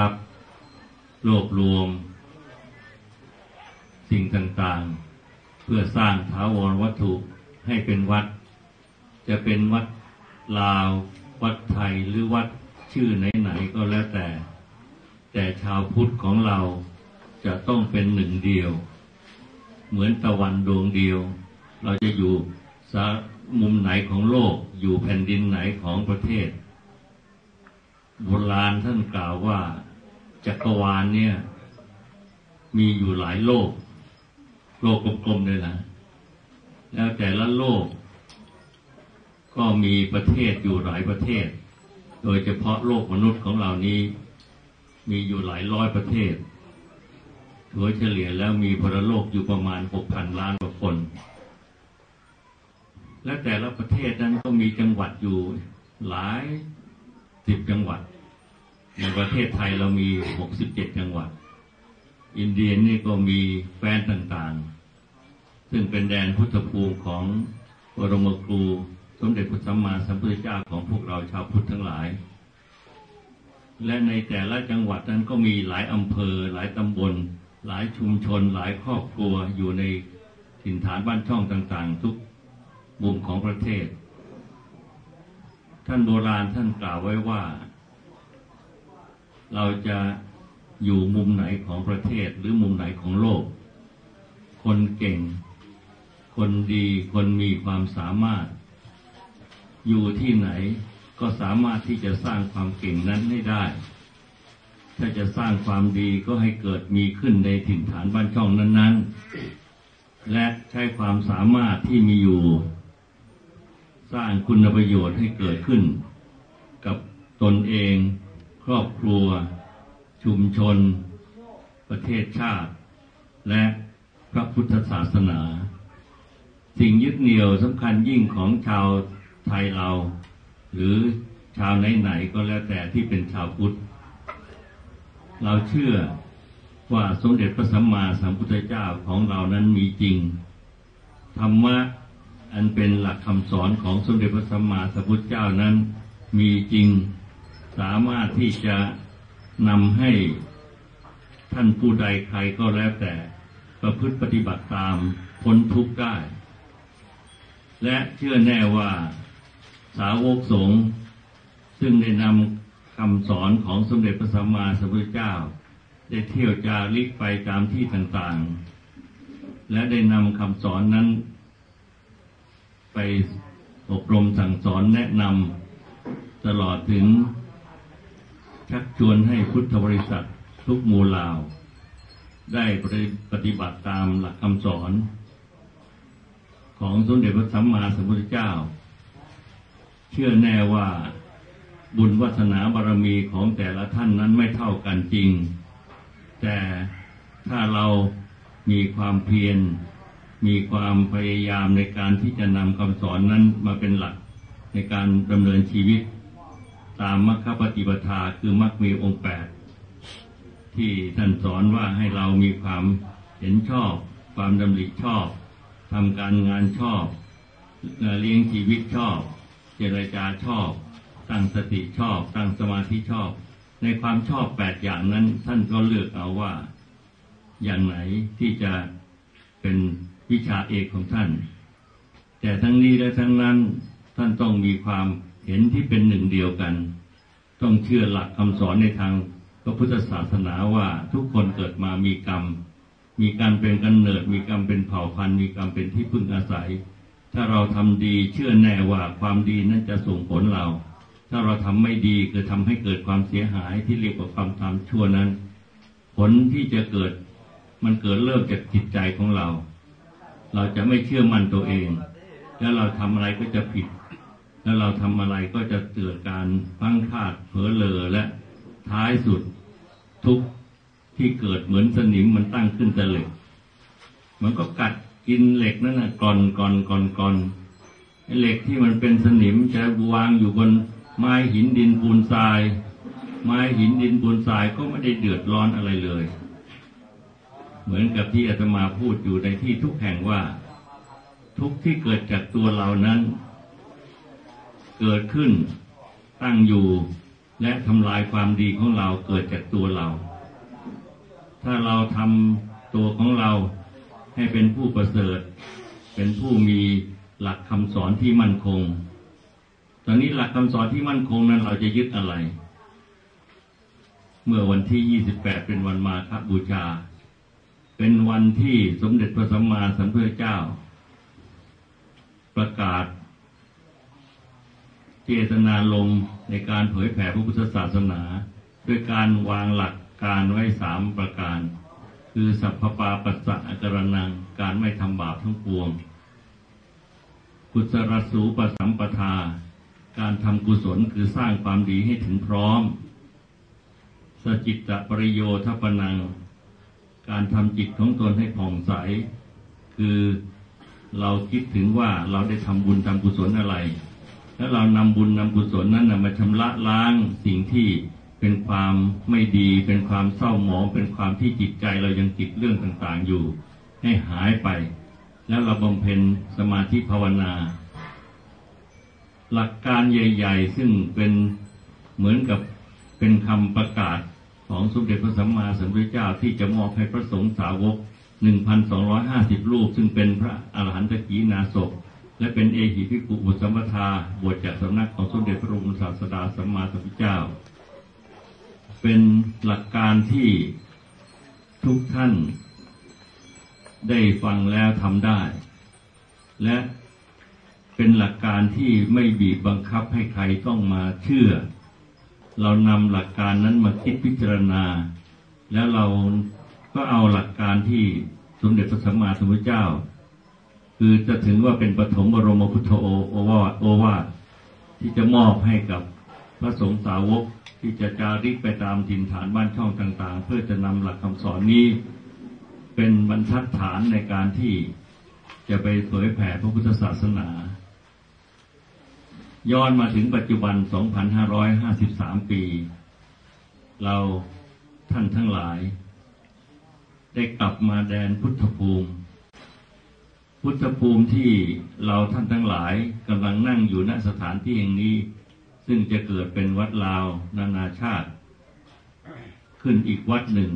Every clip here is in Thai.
ทรัพย์ รวบรวม สิ่งต่างๆ เพื่อสร้างถาวรวัตถุให้เป็นวัด จะเป็นวัดลาว วัดไทยหรือวัดชื่อไหนๆก็แล้วแต่ แต่ชาวพุทธของเราจะต้องเป็นหนึ่งเดียว เหมือนตะวันดวงเดียว เราจะอยู่สามุมไหนของโลกอยู่แผ่นดินไหนของประเทศโบราณท่านกล่าวว่า จักรวาลเนี่ย มีอยู่หลายโลก โลกกลมๆเลยนะแล้วแต่ละโลก ก็มีประเทศอยู่หลายประเทศ โดยเฉพาะโลกมนุษย์ของเรานี้ มีอยู่หลายร้อยประเทศถัวเฉลี่ยแล้วมีพลโลกอยู่ประมาณหกพันล้านกว่าคน และแต่ละประเทศนั้นก็มีจังหวัดอยู่หลายสิบจังหวัด ในประเทศไทยเรามีหกสิบเจ็ดจังหวัด อินเดียนี่ก็มีแฟนต่างๆ ซึ่งเป็นแดนพุทธภูมิของบรมครู สมเด็จพระสัมมาสัมพุทธเจ้าของพวกเราชาวพุทธทั้งหลาย และในแต่ละจังหวัดนั้นก็มีหลายอำเภอ หลายตำบล หลายชุมชน หลายครอบครัวอยู่ในถิ่นฐานบ้านช่องต่างๆ ทุกมุมของประเทศ ท่านโบราณท่านกล่าวไว้ว่า เราจะอยู่มุมไหนของประเทศหรือมุมไหนของโลก คนเก่ง คนดีคนมีความสามารถ อยู่ที่ไหนก็สามารถที่จะสร้างความเก่งนั้นให้ได้ ถ้าจะสร้างความดีก็ให้เกิดมีขึ้นในถิ่นฐานบ้านช่องนั้น ๆ และใช้ความสามารถที่มีอยู่ สร้างคุณประโยชน์ให้เกิดขึ้น กับตนเอง ครอบครัว ชุมชน ประเทศชาติ และพระพุทธศาสนา สิ่งยึดเหนี่ยวสำคัญยิ่งของชาวไทยเรา หรือชาวไหนๆก็แล้วแต่ที่เป็นชาวพุทธ เราเชื่อว่าสมเด็จพระสัมมาสัมพุทธเจ้าของเรานั้นมีจริง ธรรมะอันเป็นหลักคำสอนของสมเด็จพระสัมมาสัมพุทธเจ้านั้นมีจริง สามารถที่จะนำให้ท่านผู้ใดใครก็แล้วแต่ ประพฤติปฏิบัติตามพ้นทุกข์ได้ และเชื่อแน่ว่าสาวกสงฆ์ซึ่งได้นำคำสอนของสมเด็จพระสัมมาสัมพุทธเจ้า ได้เที่ยวจาริกไปตามที่ต่างๆ และได้นำคำสอนนั้น ไปอบรมสั่งสอนแนะนำตลอดถึง ชักชวนให้พุทธบริษัททุกหมู่เหล่า ได้ปฏิบัติตามหลักคำสอน ของสมเด็จพระสัมมาสัมพุทธเจ้า เชื่อแน่ว่าบุญวัฒนาบารมีของแต่ละท่านนั้นไม่เท่ากันจริง แต่ถ้าเรามีความเพียร มีความพยายามในการที่จะนำคำสอนนั้นมาเป็นหลักในการดำเนินชีวิต ตามมรรคปฏิปทาคือมรรคมีองค์แปดที่ท่านสอนว่าให้เรามีความเห็นชอบ ความดำริชอบทำการงานชอบเลี้ยงชีวิตชอบ เจรจาชอบ ตั้งสติชอบ ตั้งสมาธิชอบ ในความชอบแปดอย่างนั้น ท่านก็เลือกเอาว่า อย่างไหนที่จะเป็นวิชาเอกของท่าน แต่ทั้งนี้และทั้งนั้นท่านต้องมีความ เห็นที่เป็นหนึ่งเดียวกัน ต้องเชื่อหลักคำสอนในทางพระพุทธศาสนาว่าทุกคนเกิดมามีกรรม มีการเป็นกันเนิด มีกรรมเป็นเผ่าพันธุ์ มีกรรมเป็นที่พึ่งอาศัย ถ้าเราทำดีเชื่อแน่ว่าความดีนั้นจะส่งผลเรา ถ้าเราทำไม่ดีคือทำให้เกิดความเสียหายที่เรียกว่าความทำชั่วนั้น ผลที่จะเกิดมันเกิดเริ่มจากจิตใจของเรา เราจะไม่เชื่อมั่นตัวเอง แล้วเราทำอะไรก็จะผิด แล้วเราทำอะไรก็จะเกิดการพังพลาดเผลอเลอและท้ายสุดทุกที่เกิดเหมือนสนิมมันตั้งขึ้นแต่เหล็ก มันก็กัดกินเหล็กนั่นนะก่อนก่อนก่อนก่อนเหล็กที่มันเป็นสนิมจะวางอยู่บนไม้หินดินปูนทราย ไม้หินดินปูนทรายก็ไม่ได้เดือดร้อนอะไรเลย เหมือนกับที่อาตมาพูดอยู่ในที่ทุกแห่งว่า ทุกที่เกิดจากตัวเรานั้น เกิดขึ้น ตั้งอยู่ และทำลายความดีของเราเกิดจากตัวเรา ถ้าเราทำตัวของเราให้เป็นผู้ประเสริฐ เป็นผู้มีหลักคำสอนที่มั่นคง ตอนนี้หลักคำสอนที่มั่นคงนั้นเราจะยึดอะไร เมื่อวันที่ 28 เป็นวันมาคบูชา เป็นวันที่สมเด็จพระสัมมาสัมพุทธเจ้า ประกาศ เจตนาลมในการเผยแผ่พระพุทธศาสนา ด้วยการวางหลักการไว้สามประการ คือสัพพปาปัสสะอากรนังการไม่ทำบาปทั้งปวง กุศลสูปสัมปทา การทำกุศลคือสร้างความดีให้ถึงพร้อม สจิตตปริโยทัปนัง การทำจิตของตนให้ผ่องใส คือเราคิดถึงว่าเราได้ทำบุญทำกุศลอะไร แล้วเรานำบุญนำกุศลนั้นนะมาชำระล้างสิ่งที่เป็นความไม่ดี เป็นความเศร้าหมอง เป็นความที่จิตใจเรายังติดเรื่องต่างๆอยู่ ให้หายไป แล้วเราบำเพ็ญสมาธิภาวนา หลักการใหญ่ ๆ ซึ่งเป็นเหมือนกับเป็นคำประกาศของสมเด็จพระสัมมาสัมพุทธเจ้าที่จะมอบให้พระสงฆ์สาวก 1,250 รูป ซึ่งเป็นพระอรหันตกีนาศพ และเป็นเอหิภิกขุบุตรสมทาบวชจากสำนักของสมเด็จพระบรมศาสดาสัมมาสัมพุทธเจ้า เป็นหลักการที่ทุกท่านได้ฟังแล้วทำได้ และเป็นหลักการที่ไม่บีบบังคับให้ใครต้องมาเชื่อ เรานำหลักการนั้นมาคิดพิจารณา แล้วเราก็เอาหลักการที่สมเด็จพระสัมมาสัมพุทธเจ้า คือจะถึงว่าเป็นปฐมบรมพุทโธโอวาทโอวาทที่จะมอบให้กับพระสงฆ์สาวกที่จะจาริกไปตามถิ่นฐานบ้านช่องต่าง ๆ เพื่อจะนำหลักคำสอนนี้ เป็นบรรทัดฐานในการที่จะไปเผยแผ่พระพุทธศาสนา ย้อนมาถึงปัจจุบัน 2553 ปี เราท่านทั้งหลาย ได้กลับมาแดนพุทธภูมิ พุทธภูมิที่เราท่านทั้งหลายกำลังนั่งอยู่ณสถานที่แห่งนี้ ซึ่งจะเกิดเป็นวัดลาวนานาชาติ ขึ้นอีกวัดหนึ่ง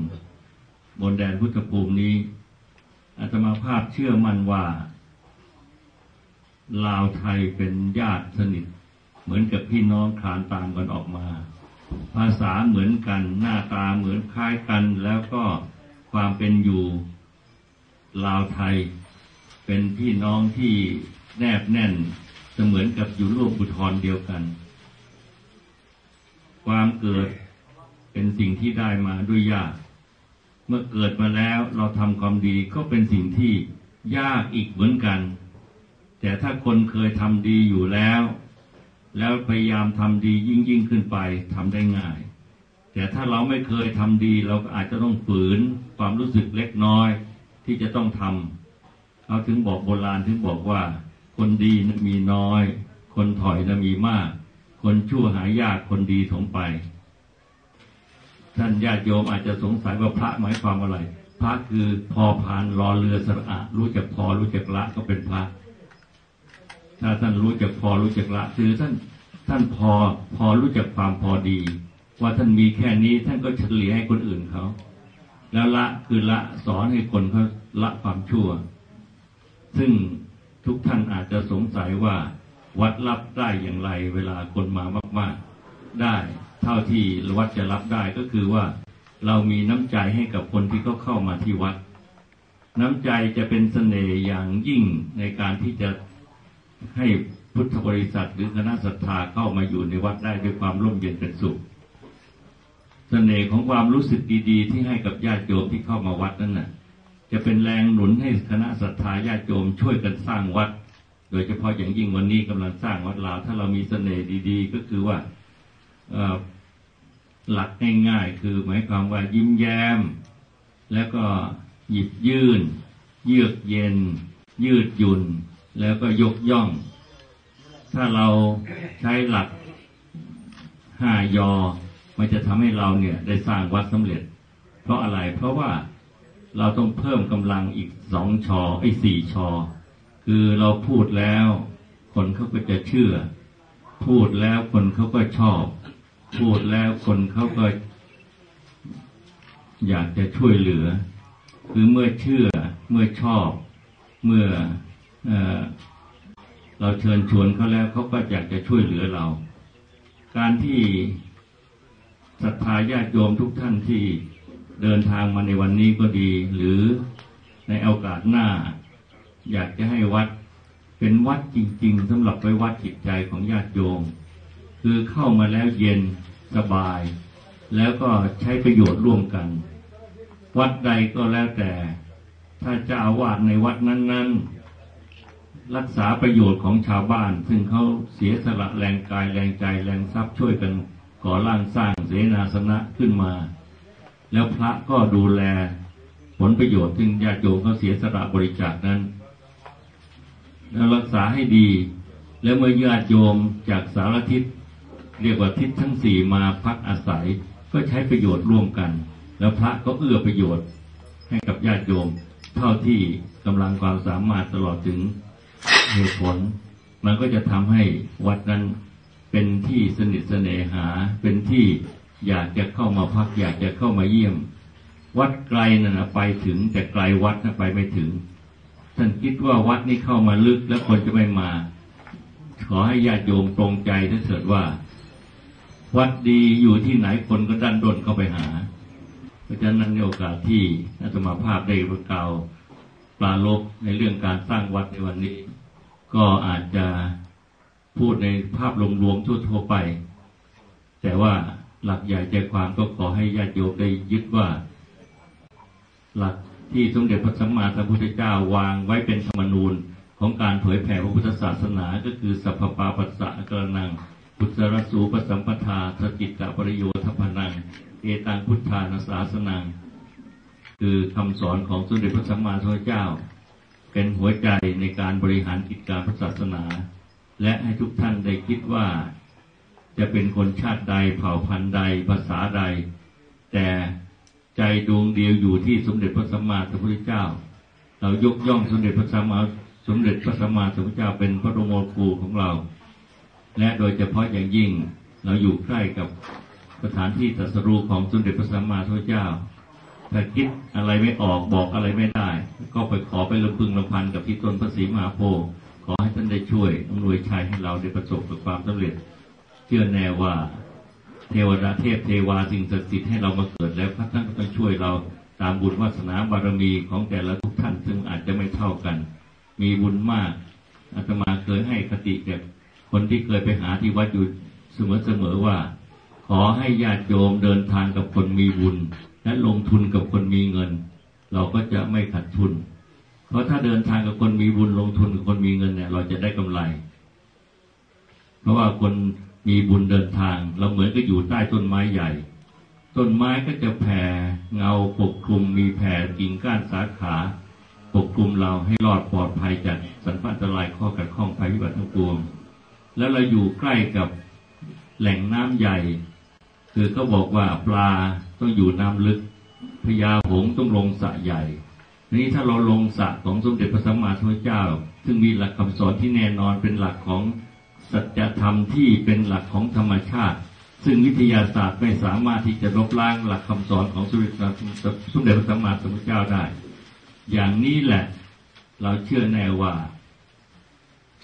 บนแดนพุทธภูมินี้อาตมาภาพเชื่อมั่นว่า ลาวไทยเป็นญาติสนิท เหมือนกับพี่น้องคลานตามกันออกมา ภาษาเหมือนกันหน้าตาเหมือนคล้ายกันแล้วก็ความเป็นอยู่ลาวไทย เป็นพี่น้องที่แนบแน่นเสมือนกับอยู่ร่วมอุทรเดียวกัน ความเกิดเป็นสิ่งที่ได้มาด้วยยาก เมื่อเกิดมาแล้วเราทำความดีก็เป็นสิ่งที่ยากอีกเหมือนกัน แต่ถ้าคนเคยทำดีอยู่แล้ว แล้วพยายามทำดียิ่งยิ่งขึ้นไปทำได้ง่าย แต่ถ้าเราไม่เคยทำดี เราก็อาจจะต้องฝืนความรู้สึกเล็กน้อยที่จะต้องทำ เขาถึงบอกโบราณถึงบอกว่า คนดีนะมีน้อย คนถอยนะมีมาก คนชั่วหายากคนดีถมไป ท่านญาติโยมอาจจะสงสัยว่าพระหมายความอะไร พระคือพอพานรอเรือสระอะรู้จักพอรู้จักละก็เป็นพระ ถ้าท่านรู้จักพอรู้จักละคือท่านท่านพอพอรู้จักความพอดี ว่าท่านมีแค่นี้ท่านก็เฉลี่ยให้คนอื่นเขา แล้วละคือละสอนให้คนเขาละความชั่ว ซึ่งทุกท่านอาจจะสงสัยว่าวัดรับได้อย่างไรเวลาคนมามากๆได้ เท่าที่วัดจะรับได้ก็คือว่าเรามีน้ำใจให้กับคนที่เขาเข้ามาที่วัด น้ำใจจะเป็นเสน่ห์อย่างยิ่งในการที่จะให้พุทธบริษัทหรือคณะศรัทธาเข้ามาอยู่ในวัดได้ด้วยความร่มเย็นเป็นสุขเสน่ห์ของความรู้สึกดี ๆ ที่ให้กับญาติโยมที่เข้ามาวัดนั้นน่ะ จะเป็นแรงหนุนให้คณะศรัทธาญาติโยมช่วยกันสร้างวัด โดยเฉพาะอย่างยิ่งวันนี้กำลังสร้างวัดลาว ถ้าเรามีเสน่ห์ดี ๆ ก็คือว่าหลักง่ายๆ คือหมายความว่ายิ้มแย้ม แล้วก็หยิบยื่น เยือกเย็น ยืดหยุ่น แล้วก็ยกย่อง ถ้าเราใช้หลักห้ายอ มันจะทำให้เราเนี่ยได้สร้างวัดสำเร็จ เพราะอะไรเพราะว่า เราต้องเพิ่มกำลังอีกสองชอไอ้สี่ชอ คือเราพูดแล้ว คนเขาก็จะเชื่อ พูดแล้วคนเขาก็ชอบ พูดแล้วคนเขาก็ อยากจะช่วยเหลือ คือเมื่อเชื่อ เมื่อชอบ เมื่อเอเราเชิญชวนเขาแล้วเขาก็อยากจะช่วยเหลือเรา การที่ศรัทธาญาติโยมทุกท่านที่ เดินทางมาในวันนี้ก็ดี หรือในโอกาสหน้า อยากจะให้วัดเป็นวัดจริง ๆสำหรับไว้วัดจิตใจของญาติโยม คือเข้ามาแล้วเย็นสบาย แล้วก็ใช้ประโยชน์ร่วมกัน วัดใดก็แล้วแต่ ถ้าจ้าอาวาสในวัดนั้น ๆ รักษาประโยชน์ของชาวบ้าน ซึ่งเขาเสียสละแรงกายแรงใจแรงทรัพย์ช่วยกันก่อร่างสร้างเสนาสนะขึ้นมา แล้วพระก็ดูแลผลประโยชน์ซึ่งญาติโยมเขาเสียสละบริจาคนั้น แล้วรักษาให้ดี แล้วเมื่อญาติโยมจากสารทิศเรียกว่าทิศทั้งสี่มาพักอาศัยก็ใช้ประโยชน์ร่วมกัน แล้วพระก็เอื้อประโยชน์ให้กับญาติโยม เท่าที่กำลังความสามารถตลอดถึงเหตุผล มันก็จะทำให้วัดนั้นเป็นที่สนิทสเนหาเป็นที่ อยากจะเข้ามาพัก อยากจะเข้ามาเยี่ยม วัดไกลนั่นนะไปถึง แต่ไกลวัดนะไปไม่ถึง ท่านคิดว่าวัดนี้เข้ามาลึกแล้วคนจะไม่มา ขอให้ญาติโยมตรงใจถ้าเกิดว่า วัดดีอยู่ที่ไหนคนก็ดันด้นเข้าไปหา เพราะฉะนั้นในโอกาสที่อาตมาภาพได้ประกาวปลาลบในเรื่องการสร้างวัดในวันนี้ ก็อาจจะพูดในภาพรวมๆทั่วๆไป แต่ว่า หลักใหญ่ใจความก็ขอให้ญาติโยมได้ยึดว่า หลักที่สมเด็จพระสัมมาสัมพุทธเจ้าวางไว้เป็นธรรมนูญของการเผยแผ่พระพุทธศาสนาก็คือสัพพปาปัสสะกรนังพุทธรสูปสัมปทาสกิตตปริโยทพนัง เอตังพุทธานาสาสนัง คือคำสอนของสมเด็จพระสัมมาสัมพุทธเจ้า เป็นหัวใจในการบริหารกิจการพระศาสนา และให้ทุกท่านได้คิดว่า จะเป็นคนชาติใดเผ่าพันธุ์ใดภาษาใด แต่ใจดวงเดียวอยู่ที่สมเด็จพระสัมมาสัมพุทธเจ้า เรายกย่องสมเด็จพระสัมมาสมเด็จพระสัมมาสัมพุทธเจ้าเป็นพระรมครูของเรา และโดยเฉพาะอย่างยิ่งเราอยู่ใกล้กับสถานที่ตรัสรู้ของสมเด็จพระสัมมาสัมพุทธเจ้าถ้าคิดอะไรไม่ออกบอกอะไรไม่ได้ ก็ไปขอไปลำพึงลำพันกับที่ต้นพระศรีมหาโพธิ์ขอให้ท่านได้ช่วยอำนวยชัยให้เราได้ประสบกับความสำเร็จ เชื่อแน่ว่าเทวดาเทพเทวาสิ่งศักดิ์สิทธิ์ให้เรามาเกิดแล้วพระท่านก็ต้องช่วยเราตามบุญวาสนาบารมีของแต่ละทุกท่านซึ่งอาจจะไม่เท่ากัน มีบุญมากอาตมาเคยให้คติแก่คนที่เคยไปหาที่วัดอยู่เสมอๆว่า ขอให้ญาติโยมเดินทางกับคนมีบุญ และลงทุนกับคนมีเงิน เราก็จะไม่ขาดทุน เพราะถ้าเดินทางกับคนมีบุญลงทุนกับคนมีเงินเนี่ย เราจะได้กำไร เพราะว่าคน มีบุญเดินทาง เราเหมือนกับอยู่ใต้ต้นไม้ใหญ่ ต้นไม้ก็จะแผ่เงาปกคลุมมีแผ่กิ่งก้านสาขาปกคลุมเราให้รอดปลอดภัยจากสันพันตรายข้อกัดข้องภัยพิบัติทั้งปวง แล้วเราอยู่ใกล้กับแหล่งน้ำใหญ่ คือก็บอกว่าปลาต้องอยู่น้ำลึกพญาหงต้องลงสระใหญ่ทีนี้ถ้าเราลงสระของสมเด็จพระสัมมาสัมพุทธเจ้า ซึ่งมีหลักคำสอนที่แน่นอนเป็นหลักของ สัจธรรมที่เป็นหลักของธรรมชาติ ซึ่งวิทยาศาสตร์ไม่สามารถที่จะลบล้างหลักคำสอนของสมเด็จสมเด็จพระสัมมาสัมพุทธเจ้าได้ อย่างนี้แหละ เราเชื่อแน่ว่า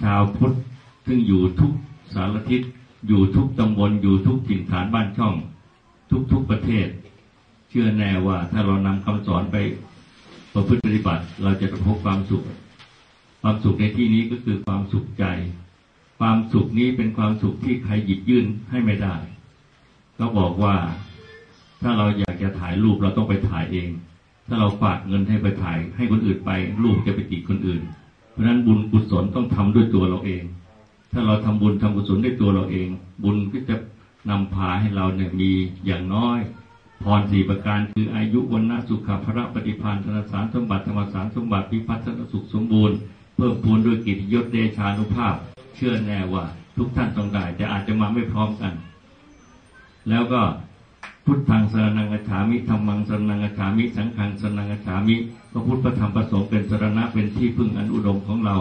ชาวพุทธซึ่งอยู่ทุกสารทิศอยู่ทุกตำบลอยู่ทุกถิ่นฐานบ้านช่อง ทุกๆประเทศ เชื่อแน่ว่าถ้าเรานำคำสอนไปประพฤติปฏิบัติ เราจะพบความสุข ความสุขในที่นี้ก็คือความสุขใจ ความสุขนี้เป็นความสุขที่ใครหยิบยื่นให้ไม่ได้ ก็บอกว่าถ้าเราอยากจะถ่ายรูปเราต้องไปถ่ายเอง ถ้าเราฝากเงินให้ไปถ่าย ให้คนอื่นไปรูปจะไปติดคนอื่น เพราะฉะนั้นบุญกุศลต้องทำด้วยตัวเราเอง ถ้าเราทำบุญทำกุศลด้วยตัวเราเอง บุญก็จะนำพาให้เราเนี่ยมีอย่างน้อยพรสี่ประการคืออายุวันนะสุขภระปฏิภาณธนสารสมบัติธรรมสารสมบัติพิพัฒนสุขสมบูรณ์ เพิ่มพูนด้วยกิจยศเดชานุภาพ เชื่อแน่ว่า ทุกท่านต้องได้ แต่อาจจะมาไม่พร้อมกัน แล้วก็พุทธังสรนังกัจฉามิธรรมังสรนังกัจฉามิสังฆังสรนังกัจฉามิพระพุทธพระธรรมพระสงฆ์เป็นสรณะเป็นที่พึ่งอันอุดมของเรา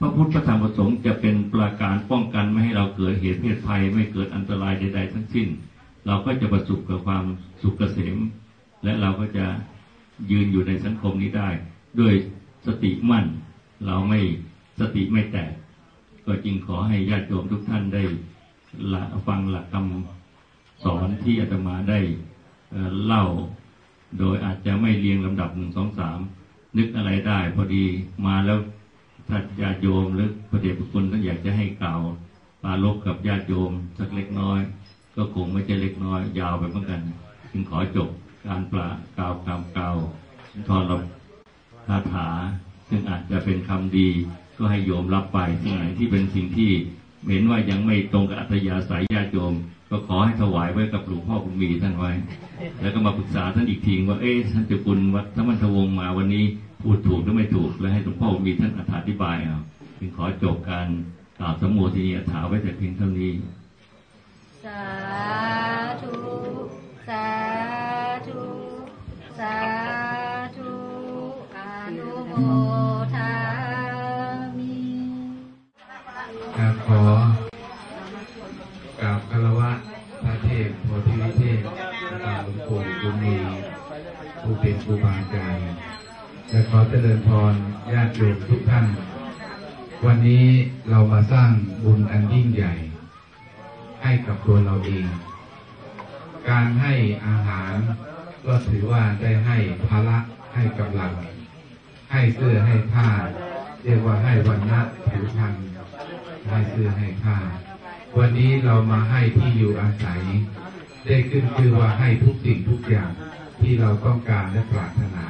พระพุทธพระธรรมพระสงฆ์จะเป็นปราการป้องกันไม่ให้เราเกิดเหตุเพศภัยไม่เกิดอันตรายใด ๆ ทั้งสิ้น เราก็จะประสบกับความสุขเกษม และเราก็จะยืนอยู่ในสังคมนี้ได้ ด้วยสติมั่น เราไม่สติไม่แตก ก็จึงขอให้ญาติโยมทุกท่านได้ละฟังหลักคำสอนที่อาตมาได้เล่า โดยอาจจะไม่เรียงลำดับหนึ่งสองสามนึกอะไรได้ พอดีมาแล้วถ้าญาติโยมหรือพระเดชพระคุณท่านอยากจะให้กล่าวปาลบกับญาติโยมสักเล็กน้อย ก็คงไม่ใช่เล็กน้อย ยาวไปเหมือนกัน จึงขอจบการปลากล่าวคำกล่าวทอนรับคาถา ซึ่งอาจจะเป็นคำดี ก็ให้โยมรับไปสิ่งไหนที่เป็นสิ่งที่เห็นว่ายังไม่ตรงกับอัธยาศัยญาติโยม ก็ขอให้ถวายไว้กับหลวงพ่อคุณมีท่านไว้ แล้วก็มาปรึกษาท่านอีกทีว่าเอ๊ะท่านเจ้าคุณวัดธรรมทวงมาวันนี้พูดถูกหรือไม่ถูก และให้หลวงพ่อมีท่านอธิบายเอาจึงขอจบการกล่าวสมโภชนียถาไว้แต่เพียงเท่านี้สา ขอกราบคารวะพระเทพโพธิวิเทศกราหลวงปู่บุญมีผู้เป็นครูบาอาจารย์และขอเจริญพรญาติโยมทุกท่าน วันนี้เรามาสร้างบุญอันยิ่งใหญ่ ให้กับตัวเราเอง การให้อาหาร ก็ถือว่าได้ให้ภาระให้กำลัง ให้เสื้อให้ผ้าเรียกว่าให้วันนะผิวพรรณ ให้เสื้อให้ผ้าวันนี้เรามาให้ที่อยู่อาศัย ได้ขึ้นคือว่าให้ทุกสิ่งทุกอย่างที่เราต้องการและปรารถนา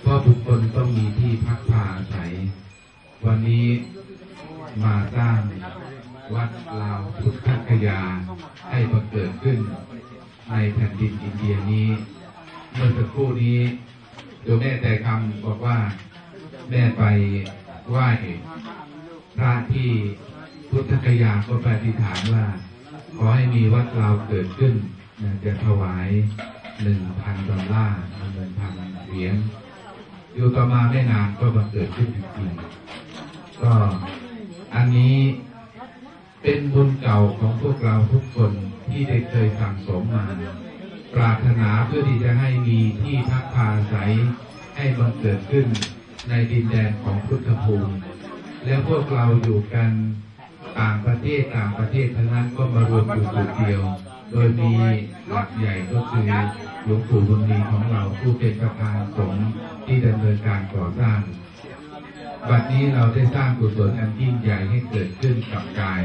เพราะบุคคลต้องมีที่พักพาอาศัย วันนี้มาสร้างวัดลาวพุทธคยาให้บังเกิดขึ้น ในแผ่นดินอินเดียนี้ เมื่อสักครู่นี้โยมแม่แต่คำบอกว่าแม่ไปไหว้ พระที่พุทธคยาก็ปอธิฐานว่า ขอให้มีวัดเราเกิดขึ้นนะจะถวายหนึ่งพันดอลลาร์หนึ่งพันเหรียญอยู่ต่อมาไม่นานก็บังเกิดขึ้นจริงๆก็อันนี้เป็นบุญเก่าของพวกเราทุกคนที่ได้เคยสั่งสมมา ปรารถนาเพื่อที่จะให้มีที่พักพาอาศัยให้บังเกิดขึ้นในดินแดนของพุทธภูมิ แล้วพวกเราอยู่กันต่างประเทศต่างประเทศทั้งนั้นก็มารวมอยู่จุดเดียว โดยมีหลักใหญ่ก็คือหลวงปู่บุญมีของเราผู้เป็นประธานสงฆ์ที่ดำเนินการก่อสร้างบัดนี้เราได้สร้างกุศลอันยิ่งใหญ่ให้เกิดขึ้นกับกาย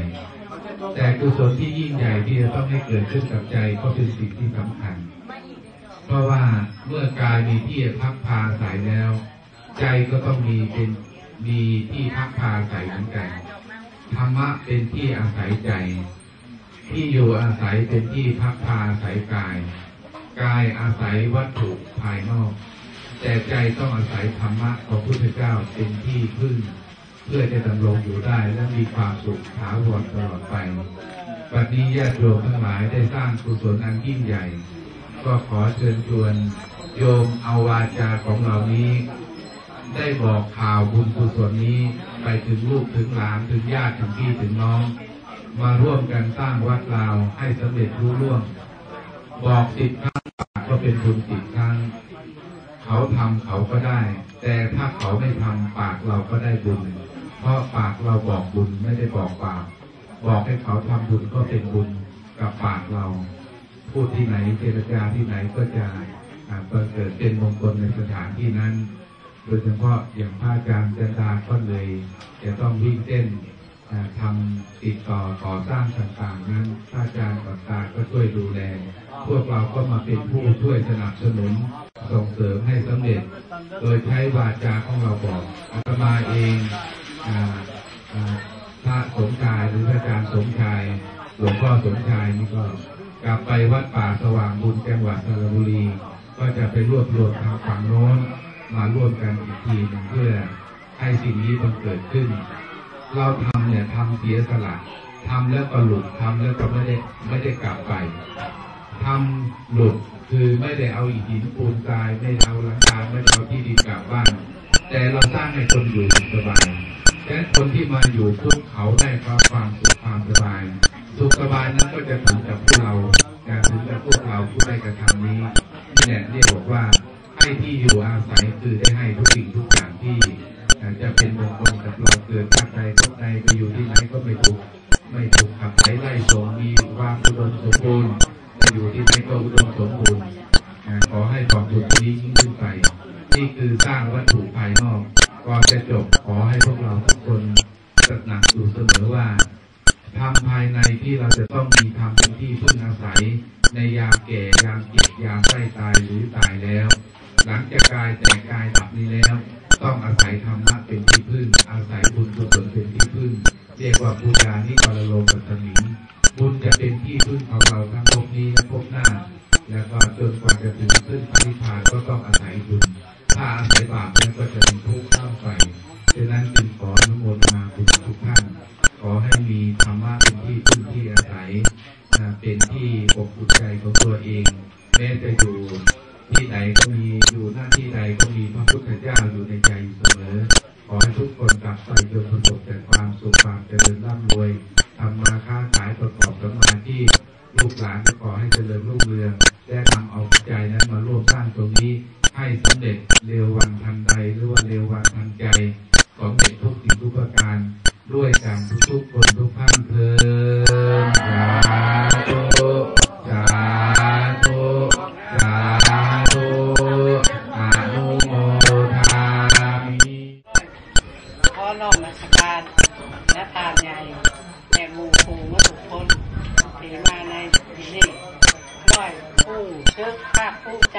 แต่กุศลที่ยิ่งใหญ่ที่จะต้องให้เกิดขึ้นกับใจก็เป็นสิ่งที่สำคัญ เพราะว่าเมื่อกายมีที่พักพาอายแล้ว ใจก็ต้องมีเป็น มีที่พักพาอาศัยเหมือนกัน ธรรมะเป็นที่อาศัยใจ ที่อยู่อาศัยเป็นที่พักพาอาศัยกาย กายอาศัยวัตถุภายนอก แต่ใจต้องอาศัยธรรมะของพระพุทธเจ้าเป็นที่พึ่ง เพื่อจะดำรงอยู่ได้และมีความสุขถาวรตลอดไปบัดนี้ญาติโยมทั้งหลายได้สร้างกุศลอันยิ่งใหญ่ ก็ขอเชิญชวนโยมเอาวาจาของเหล่านี้ ได้บอกข่าวบุญกุศลนี้ไปถึงลูกถึงหลานถึงญาติถึงพี่ถึงน้อง มาร่วมกันสร้างวัดลาวให้สำเร็จรุ่ร่วง บอกสิบครั้งปากก็เป็นบุญสิบครั้ง เขาทำเขาก็ได้ แต่ถ้าเขาไม่ทำปากเราก็ได้บุญ เพราะปากเราบอกบุญไม่ได้บอกปาก บอกให้เขาทำบุญก็เป็นบุญกับปากเรา พูดที่ไหนเจรจาที่ไหนก็จะเกิดเป็นมงคลในสถานที่นั้น โดยเฉพาะอย่างพระอาจารย์จันดาก็เลย จะต้องวิ่งเต้นอ่าทำติดต่อก่อสร้างต่างๆนั้นพระอาจารย์ต่างๆก็ช่วยดูแล พวกเราก็มาเป็นผู้ช่วยสนับสนุนส่งเสริมให้สำเร็จ โดยใช้วาจาของเราบอกอาตมาเองพระสมชายหรือพระอาจารย์สมชายหลวงพ่อสมชายนี่ก็กลับไปวัดป่าสว่างบุญจังหวัดสระบุรี ก็จะไปรวบรวมทางฝั่งโน้น มาร่วมกันอีกทีนึงเพื่อให้สิ่งนี้บังเกิดขึ้น เราทำเนี่ยทำเสียสละทำแล้วก็หลุดทำแล้วก็ไม่ได้ไม่ได้กลับไปทำหลุดคือไม่ได้เอาอหินปูนทรายไม่ได้เอาหลังคาไม่ได้เอาที่ดินกลับบ้านแต่เราสร้างให้คนอยู่สบายฉะนั้นคนที่มาอยู่ทุกเขาได้ความความสุขความสบาย สุขสบายนั้นก็จะถึงกับพวกเราการถึงกับพวกเราผู้ได้กระทำนี้นี่แหละเรียกว่า ให้ที่อยู่อาศัยคือได้ให้ทุกสิ่งทุกอย่างที่อาจจะเป็นมงคลกับเราเกิดชาติใดก็ใดไปอยู่ที่ไหนก็ไม่ถูกไม่ถูกขับไล่ไล่สงมีความอุดมสมบูรณ์ไปอยู่ที่ไหนก็อุดมสมบูรณ์ขอให้ความสุขนี้ยิ่งขึ้นไปนี่คือสร้างวัตถุภายนอกก่อนจะจบขอให้พวกเราทุกคนตระหนักอยู่เสมอว่าธรรมภายในที่เราจะต้องมีธรรมเป็นที่พึ่งอาศัย ในยามแก่ยามเจ็บยามใกล้ตายหรือตายแล้ว หลังจากกายแต่กายดับนี้แล้ว ต้องอาศัยธรรมะเป็นที่พึ่ง อาศัยบุญกุศลเป็นที่พึ่งเรียกว่าบูชานิกรโลกัตมิบุญจะเป็นที่พึ่งของเราทั้งภพนี้และภพหน้า แล้วก็จนกว่าจะถึงซึ่งปฏิพานก็ต้องอาศัยบุญ ถ้าอาศัยบาปแล้วก็จะ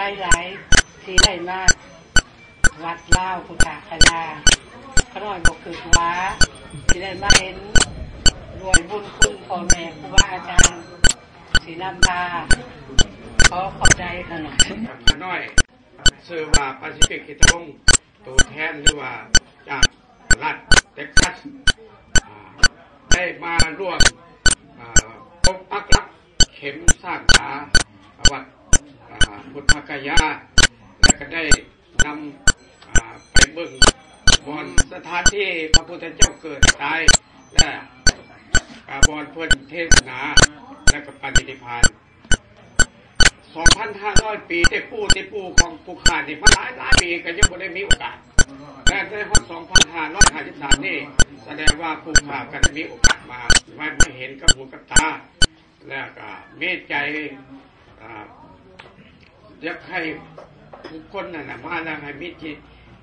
าคผู้หลายที่ได้มาวัดเล่าพุทธคณาขน้อยบอกคือว้าที่ได้มาเห็นรวยบุญคุณพ่อแม่ครูบาอาจารย์สีนำพาขอขอบใจขนาดขน้อยชื่อว่าปาซิฟิกฮิตงตัวแทนหรือว่าจากรัฐเท็กซัสได้มาร่วมพบปักรักเข็มสร้างขาวัด อ่าพุทธกายา และก็ได้นำไปเบิ่งบอนสถานที่พระพุทธเจ้าเกิดตายและอ่าบอนเพื่อนเทศนา และก็ปฏิทิพาน2,500 ปีได้ปูได้ปูของผู้ขานี่มาหลายหลายปีก็ยังไม่ได้มีโอกาสแต่ในห้อง2,553นี่แสดงว่าผู้ขาก็ได้มีโอกาสมาไม่ไม่เห็นกับหูกับตา แล้วก็เมตใจ อ่าอยากให้ทุกคนนั่นนะมาแล้วให้มีจิต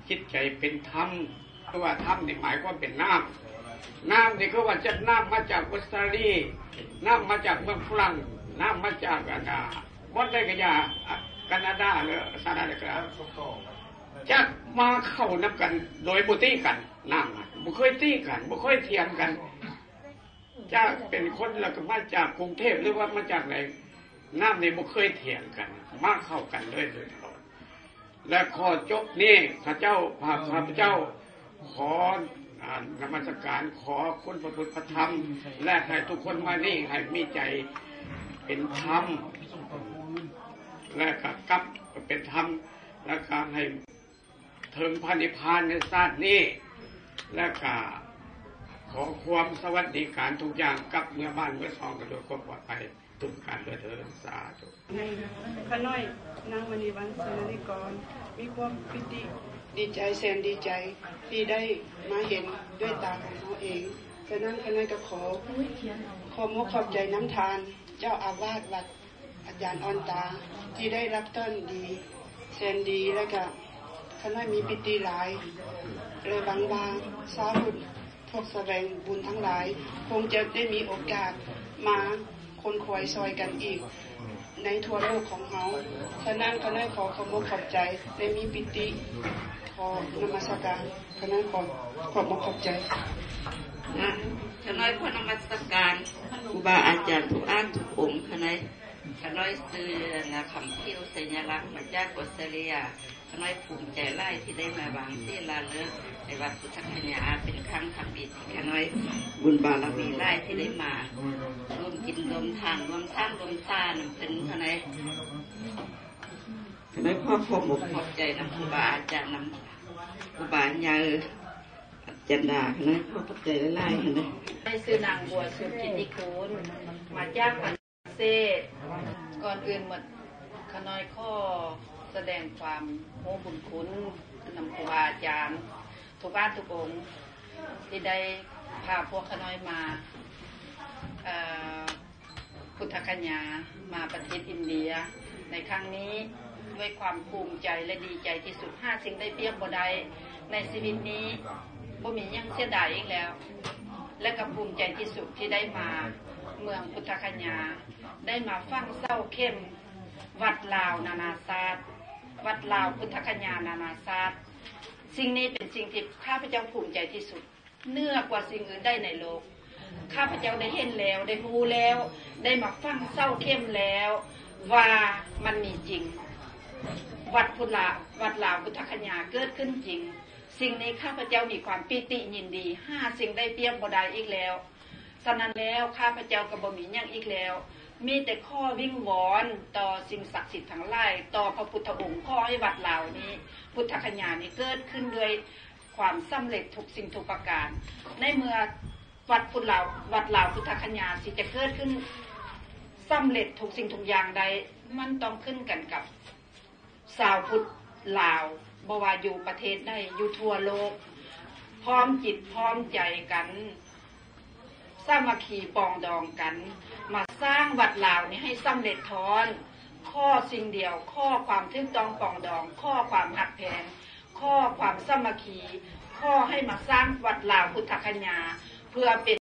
จิตใจเป็นธรรมเพราะว่าธรรมนี่หมายความเป็นน้ำน้ำนี่เขาว่าจะน้ำมาจากออสเตรเลียน้ำมาจากเมืองฝรั่งน้ำมาจากกันดาบอนได้กันยาอะแคนาดาหรือสหรัฐอเมริกาจะมาเข้านับกัน โดยบุตีกันน้ำบุเคยตีกันบุเคยเทียมกันจะเป็นคนแล้วก็มาจากกรุงเทพหรือว่ามาจากไหนน้ำนี่บุเคยเถียงกัน มาเข้ากันเลยโดยตลอดและขอจบนี่ข้าเจ้าพระข้าพเจ้าขออนมัสการขอคุณพระพุทธธรรม และให้ทุกคนมานี่ให้มีใจเป็นธรรมและก็กลับเป็นธรรมและการให้ถึงพระนิพพานในชาตินี้ และก็ขอความสวัสดิการทุกอย่างกับเมื่อบ้านเมื่อซองกันโดยความปลอดภัย ทุกการด้วยเถิดสาธุข้าน้อยนางมณีวันสนนิกร มีความปิติดีใจแสนดีใจที่ได้มาเห็นด้วยตาของเขาเองฉะนั้นข้าน้อยก็ขอขอมกขอบใจน้ำทาน เจ้าอาวาสวัดอาจารย์ออนตา ที่ได้รับต้นดีแสนดีแล้วก็ข้าน้อยมีปิติหลาย เลยบางบางสาธุพวกแสวงบุญทั้งหลาย คงจะได้มีโอกาสมา คนคอยซอยกันอีก ในทั่วโลกของเขาฉะนั้นก็ได้ขอขอบคุณขอบใจได้มีปิติขอนมัสการฉะขอขอบคุณขอบใจนะขน้อยพอนมัสการครูบาอาจารย์ทุกอ่านทุกองค์ขน้อยขน้อยซื้อนะคำเที่ยวสัญลักษณ์มาจากออสเตรเลียขน้อยภูมิใจไล่ที่ได้มาบางที่ลาเลิก ในวัดพุทธคญาเป็นครั้งทำบิดที่ขน้อยบุญบารมีไล่ที่ได้มาร่วมกินร่วมทานร่วมสร้างร่วมสร้างเป็นขน้อยขน้อยพ่อขอบอกขอบใจนะครูบาอาจารย์นำครูบาญาเออจันดาคณะพ่อปัจจัยไล่คณะไปซื้อนางบัวสุกิติคูณมาจากฝรั่งเศสก่อนอื่นหมดขน้อยข้อแสดงความโหบุญคุณนำครูบาอาจารย์ ทุกบ้านทุกองค์ที่ได้พาพวกขน้อยมาอุทธคัญญามาประเทศอินเดีย ในครั้งนี้ด้วยความภูมิใจและดีใจที่สุดห้าสิ่งได้เปรียบบ่ได้ในชีวิตนี้บ่มียังเสียดายอีกแล้ว และก็ภูมิใจที่สุดที่ได้มาเมืองพุทธคัญญาได้มาฟังเศร้าเข้ม วัดลาวนานาศาสตร์ วัดลาวพุทธคัญญานานาศาสตร์ สิ่งนี้เป็นสิ่งที่ข้าพเจ้าภูมิใจที่สุดเนือกว่าสิ่งอื่นได้ในโลก ข้าพเจ้าได้เห็นแล้วได้รู้แล้ว ได้มาฟังเศร้าเข้มแล้ว ว่ามันมีจริง วัดพุทธาวัดลาวพุทธคัญญาเกิดขึ้นจริง สิ่งนี้ข้าพเจ้ามีความปิติยินดีห้าสิ่งได้เตรียมบดายอีกแล้วฉะนั้นแล้วข้าพเจ้ากับบมีหยังอีกแล้ว มีแต่ข้อวิ่งวอนต่อสิ่งศักดิ์สิทธิ์ทั้งหลายต่อพระพุทธองค์ข้อให้วัดลานี้ พุทธคัญญานี้เกิดขึ้นด้วยความสำเร็จทุกสิ่งทุกประการ ในเมื่อวัดพุทธเหล่าวัดลาพุทธคัญญาสิจะเกิดขึ้นสำเร็จทุกสิ่งทุกอย่างใดมันต้องขึ้นกันกับสาวพุทธลาวบว่าอยู่ประเทศใดอยู่ทั่วโลก พร้อมจิตพร้อมใจกัน สามัคคีปองดองกัน มาสร้างวัดลาวนี้ให้สำเร็จทอน ข้อสิ่งเดียว ข้อความทึกต้องปองดอง ข้อความหักแพงข้อความสามัคคี ข้อให้มาสร้างวัดลาวพุทธคัญญาเพื่อเป็น